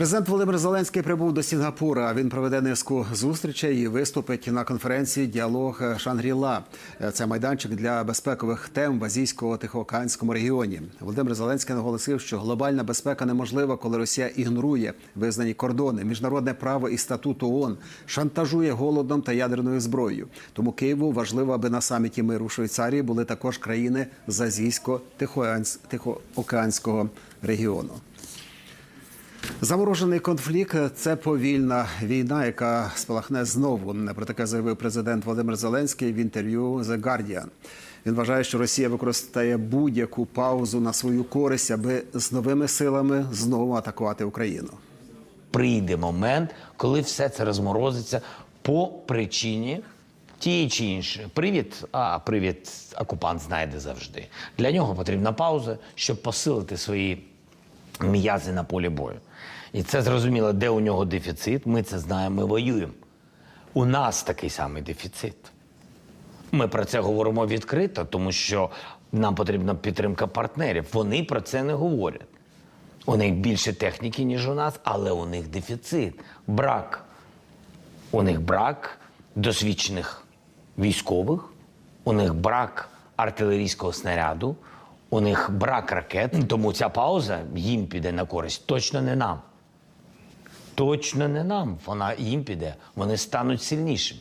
Президент Володимир Зеленський прибув до Сінгапура. Він проведе низку зустрічей і виступить на конференції Діалог Шангріла. Це майданчик для безпекових тем в азійсько-тихоокеанському регіоні. Володимир Зеленський наголосив, що глобальна безпека неможлива, коли Росія ігнорує визнані кордони, міжнародне право і статут ООН, шантажує голодом та ядерною зброєю. Тому Києву важливо, аби на саміті миру в Швейцарії були також країни з азійсько-тихоокеанського регіону. Заморожений конфлікт це повільна війна, яка спалахне знову. Про таке заявив президент Володимир Зеленський в інтерв'ю The Guardian. Він вважає, що Росія використає будь-яку паузу на свою користь, аби з новими силами знову атакувати Україну. прийде момент, коли все це розморозиться по причині тієї чи іншої. Привід, а привід окупант знайде завжди. Для нього потрібна пауза, щоб посилити свої м'язи на полі бою. І це зрозуміло, де у нього дефіцит. Ми це знаємо, ми воюємо. У нас такий самий дефіцит. Ми про це говоримо відкрито, тому що нам потрібна підтримка партнерів. Вони про це не говорять. У них більше техніки, ніж у нас, але у них дефіцит, брак. У них брак досвідчених військових, у них брак артилерійського снаряду, у них брак ракет. Тому ця пауза їм піде на користь. Точно не нам. Точно не нам. Вона їм піде. Вони стануть сильнішими.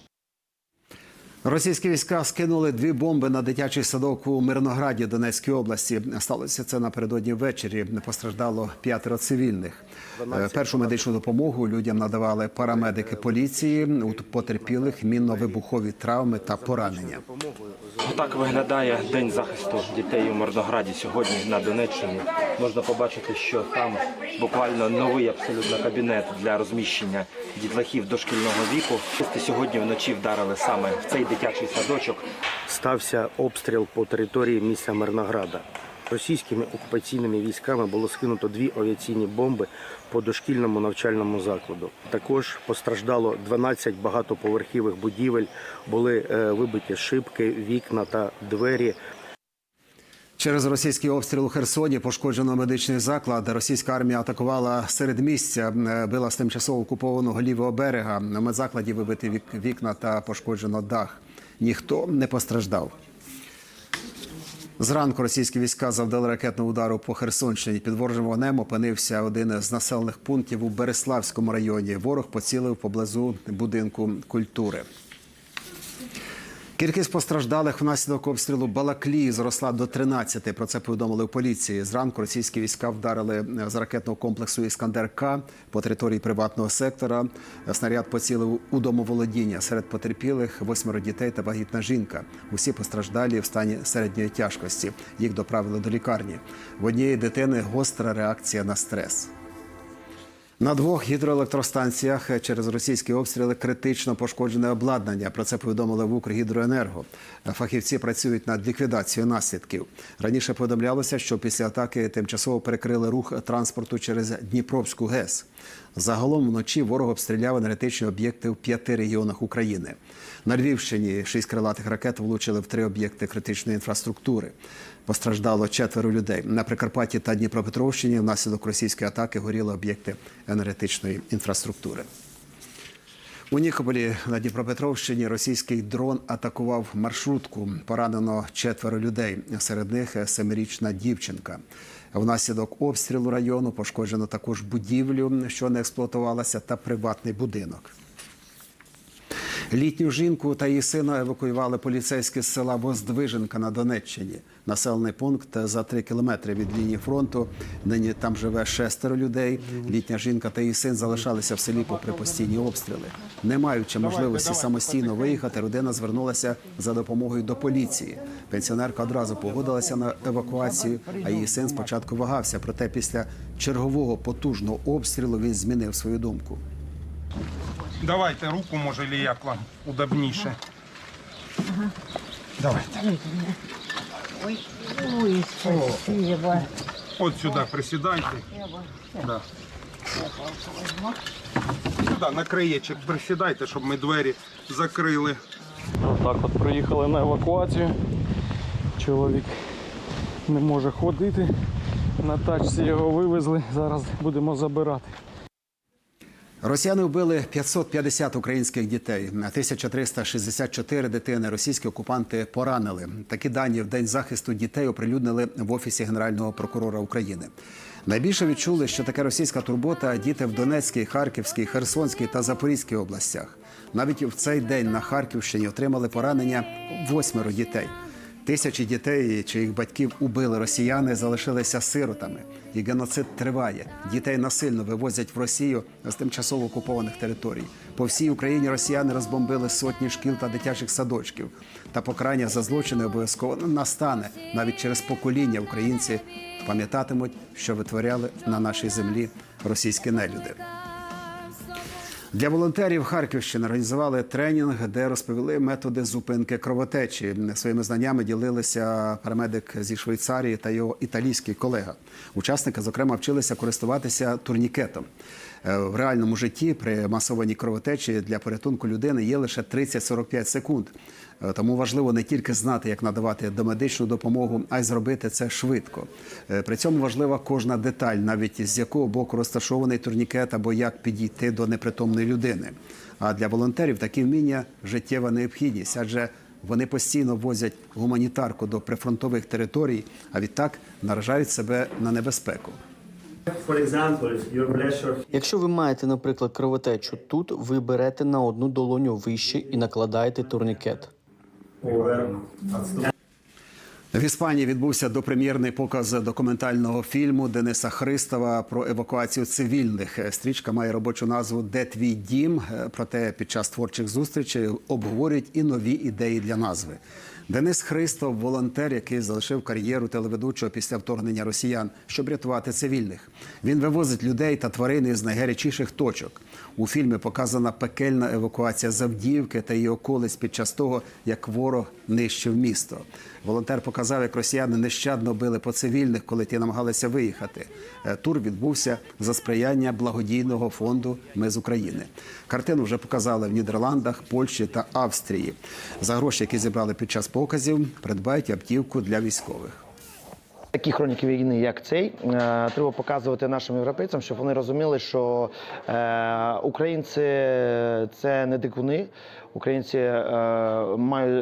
Російські війська скинули дві бомби на дитячий садок у Мирнограді Донецької області. Сталося це напередодні ввечері. Постраждало п'ятеро цивільних. Е, Першу медичну допомогу людям надавали парамедики поліції. У потерпілих мінно-вибухові травми та поранення. Так виглядає день захисту дітей у Мирнограді сьогодні на Донеччині. Можна побачити, що там буквально новий абсолютно кабінет для розміщення дітлахів дошкільного віку. Сьогодні вночі вдарили саме в цей дитячий садочок. стався обстріл по території міста Мирнограда. Російськими окупаційними військами було скинуто дві авіаційні бомби по дошкільному навчальному закладу. Також постраждало 12 багатоповерхівих будівель, були е, вибиті шибки, вікна та двері. Через російський обстріл у Херсоні пошкоджено медичний заклад. Російська армія атакувала середмістя, е, била з тимчасово окупованого лівого берега. На медзакладі вибиті вік- вікна та пошкоджено дах. Ніхто не постраждав. Зранку російські війська завдали ракетного удару по Херсонщині. Під ворожим вогнем опинився один з населених пунктів у Береславському районі. Ворог поцілив поблизу будинку культури. Кількість постраждалих внаслідок обстрілу Балаклії зросла до 13. Про це повідомили в поліції. Зранку російські війська вдарили з ракетного комплексу Іскандер К по території приватного сектора. Снаряд поцілив у домоволодіння. Серед потерпілих восьмеро дітей та вагітна жінка. Усі постраждалі в стані середньої тяжкості. Їх доправили до лікарні. В однієї дитини гостра реакція на стрес. На двох гідроелектростанціях через російські обстріли критично пошкоджене обладнання. Про це повідомили в Укргідроенерго. Фахівці працюють над ліквідацією наслідків. Раніше повідомлялося, що після атаки тимчасово перекрили рух транспорту через Дніпровську ГЕС. Загалом вночі ворог обстріляв енергетичні об'єкти в п'яти регіонах України. На Львівщині шість крилатих ракет влучили в три об'єкти критичної інфраструктури. Постраждало четверо людей. На Прикарпатті та Дніпропетровщині внаслідок російської атаки горіли об'єкти енергетичної інфраструктури. У Нікополі на Дніпропетровщині російський дрон атакував маршрутку. Поранено четверо людей. Серед них семирічна дівчинка. Внаслідок обстрілу району пошкоджено також будівлю, що не експлуатувалася, та приватний будинок. Літню жінку та її сина евакуювали поліцейські з села Воздвиженка на Донеччині. Населений пункт за три кілометри від лінії фронту. Нині там живе шестеро людей. Літня жінка та її син залишалися в селі попри постійні обстріли. Не маючи можливості самостійно виїхати, родина звернулася за допомогою до поліції. Пенсіонерка одразу погодилася на евакуацію, а її син спочатку вагався. Проте після чергового потужного обстрілу він змінив свою думку. Давайте руку, може, чи як вам удобніше. Давайте. Ой, ой, спасибо. От сюди присідайте. Да. Сюди на краєчок присідайте, щоб ми двері закрили. Так от приїхали на евакуацію. Чоловік не може ходити, На тачці його вивезли. Зараз будемо забирати. Росіяни вбили 550 українських дітей. 1364 дитини російські окупанти поранили. Такі дані в день захисту дітей оприлюднили в офісі генерального прокурора України. Найбільше відчули, що таке російська турбота діти в Донецькій, Харківській, Херсонській та Запорізькій областях. Навіть в цей день на Харківщині отримали поранення восьмеро дітей. Тисячі дітей, чиїх батьків убили росіяни, залишилися сиротами. І геноцид триває. Дітей насильно вивозять в Росію з тимчасово окупованих територій. По всій Україні росіяни розбомбили сотні шкіл та дитячих садочків. Та покарання за злочини обов'язково настане. Навіть через покоління українці пам'ятатимуть, що витворяли на нашій землі російські нелюди. Для волонтерів Харківщини організували тренінг, де розповіли методи зупинки кровотечі. Своїми знаннями ділилися парамедик зі Швейцарії та його італійський колега. Учасники, зокрема, вчилися користуватися турнікетом. Е, В реальному житті при масованій кровотечі для порятунку людини є лише 30-45 секунд. Е, Тому важливо не тільки знати, як надавати домедичну допомогу, а й зробити це швидко. Е, При цьому важлива кожна деталь, навіть з якого боку розташований турнікет або як підійти до непритомної людини. А для волонтерів такі вміння життєва необхідність, адже вони постійно возять гуманітарку до прифронтових територій, а відтак наражають себе на небезпеку. Якщо ви маєте, наприклад, кровотечу тут, ви берете на одну долоню вище і накладаєте турнікет. В Іспанії відбувся допрем'єрний показ документального фільму Дениса Христова про евакуацію цивільних. Стрічка має робочу назву Де твій дім? Проте під час творчих зустрічей обговорюють і нові ідеї для назви. Денис Христов волонтер, який залишив кар'єру телеведучого після вторгнення росіян, щоб рятувати цивільних. Він вивозить людей та тварини з найгарячіших точок. У фільмі показана пекельна евакуація Завдівки та її околиць під час того, як ворог нищив місто. Волонтер показав, як росіяни нещадно били по цивільних, коли ті намагалися виїхати. Е, Тур відбувся за сприяння благодійного фонду Ми з України. Картину вже показали в Нідерландах, Польщі та Австрії. За гроші, які зібрали під час показів, придбають автівку для військових. Такі хроніки війни, як цей, е, треба показувати нашим європейцям, щоб вони розуміли, що е, українці це не дикуни. Українці е,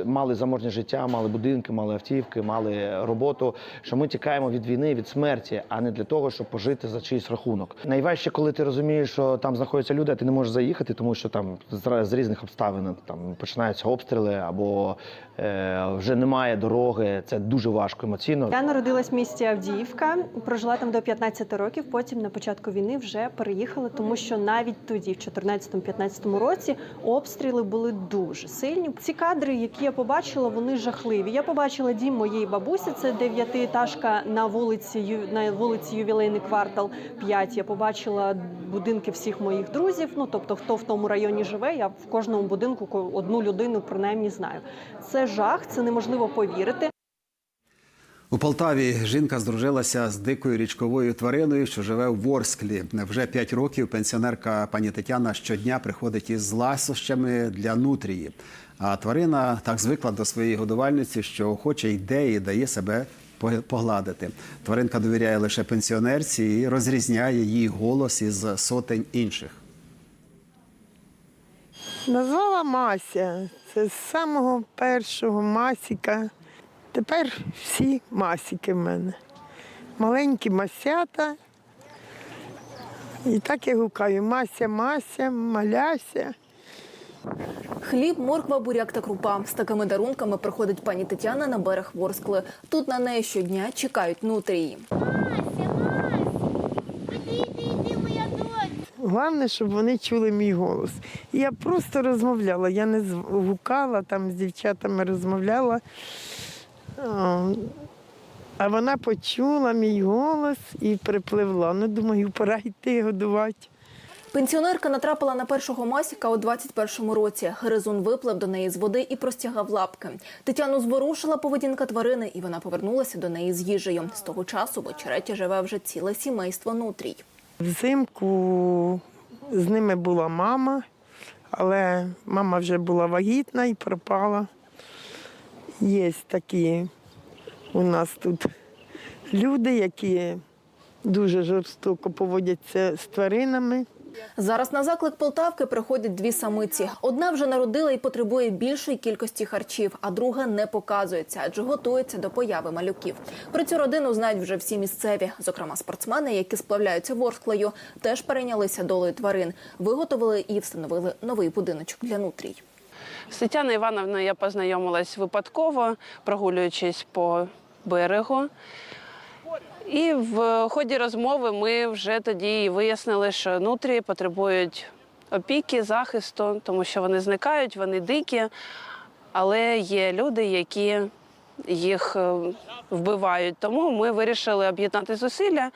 мали, заможне життя, мали будинки, мали автівки, мали роботу. Що ми тікаємо від війни, від смерті, а не для того, щоб пожити за чийсь рахунок. Найважче, коли ти розумієш, що там знаходяться люди, а ти не можеш заїхати, тому що там з, різних обставин там починаються обстріли або е, вже немає дороги. Це дуже важко емоційно. Я народилась в місті Авдіївка, прожила там до 15 років. Потім на початку війни вже переїхала, тому що навіть тоді, в 14-15 році, обстріли були дуже сильні. Ці кадри, які я побачила, вони жахливі. Я побачила дім моєї бабусі. Це дев'ятиетажка на вулиці на вулиці Ювілейний квартал 5. Я побачила будинки всіх моїх друзів. Ну тобто, хто в тому районі живе, я в кожному будинку одну людину принаймні знаю. Це жах, це неможливо повірити. У Полтаві жінка здружилася з дикою річковою твариною, що живе в Ворсклі. Вже п'ять років пенсіонерка пані Тетяна щодня приходить із ласощами для нутрії. А тварина так звикла до своєї годувальниці, що охоче йде і дає себе по- погладити. Тваринка довіряє лише пенсіонерці і розрізняє її голос із сотень інших. Назвала Мася. Це з самого першого масіка. Тепер всі масіки в мене. Маленькі масята. І так я гукаю Мася, Мася, маляся. Хліб, морква, буряк та крупа. З такими дарунками приходить пані Тетяна на берег Ворскли. Тут на неї щодня чекають нутрії. Головне, щоб вони чули мій голос. І я просто розмовляла, я не гукала, там з дівчатами розмовляла. А, вона почула мій голос і припливла. Ну, думаю, пора йти годувати. Пенсіонерка натрапила на першого масіка у 21-му році. Гризун виплив до неї з води і простягав лапки. Тетяну зворушила поведінка тварини, і вона повернулася до неї з їжею. З того часу в очереті живе вже ціле сімейство нутрій. Взимку з ними була мама, але мама вже була вагітна і пропала. Є такі у нас тут люди, які дуже жорстоко поводяться з тваринами. Зараз на заклик Полтавки приходять дві самиці. Одна вже народила і потребує більшої кількості харчів, а друга не показується, адже готується до появи малюків. Про цю родину знають вже всі місцеві, зокрема спортсмени, які сплавляються ворсклею, теж перейнялися долею тварин, виготовили і встановили новий будиночок для нутрій. З Тетяною Івановною я познайомилась випадково, прогулюючись по берегу. І в ході розмови ми вже тоді вияснили, що нутрії потребують опіки, захисту, тому що вони зникають, вони дикі, але є люди, які їх е, вбивають. Тому ми вирішили об'єднати зусилля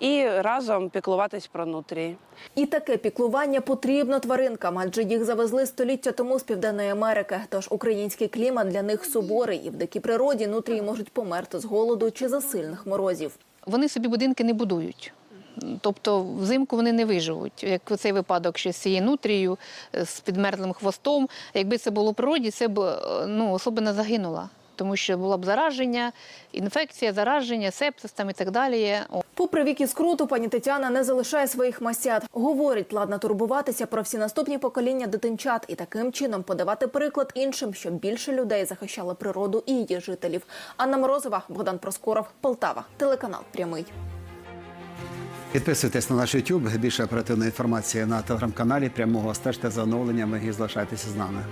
і разом піклуватись про нутрії. І таке піклування потрібно тваринкам, адже їх завезли століття тому з південної Америки. Тож український клімат для них суворий, і в дикій природі нутрії можуть померти з голоду чи за сильних морозів. Вони собі будинки не будують. Тобто взимку вони не виживуть. Як цей випадок ще з цією нутрією, е, з підмерзлим хвостом. Якби це було в природі, це б е, ну, особина загинула. Тому що було б зараження, інфекція, зараження, сепсис там і так далі. О. Попри вік і скруту, пані Тетяна не залишає своїх масят. Говорить, ладна турбуватися про всі наступні покоління дитинчат і таким чином подавати приклад іншим, щоб більше людей захищало природу і її жителів. Анна Морозова, Богдан Проскоров, Полтава, телеканал Прямий. Підписуйтесь на наш YouTube. Більше оперативної інформації на телеграм-каналі. Прямого стежте за оновленнями і залишайтеся з нами.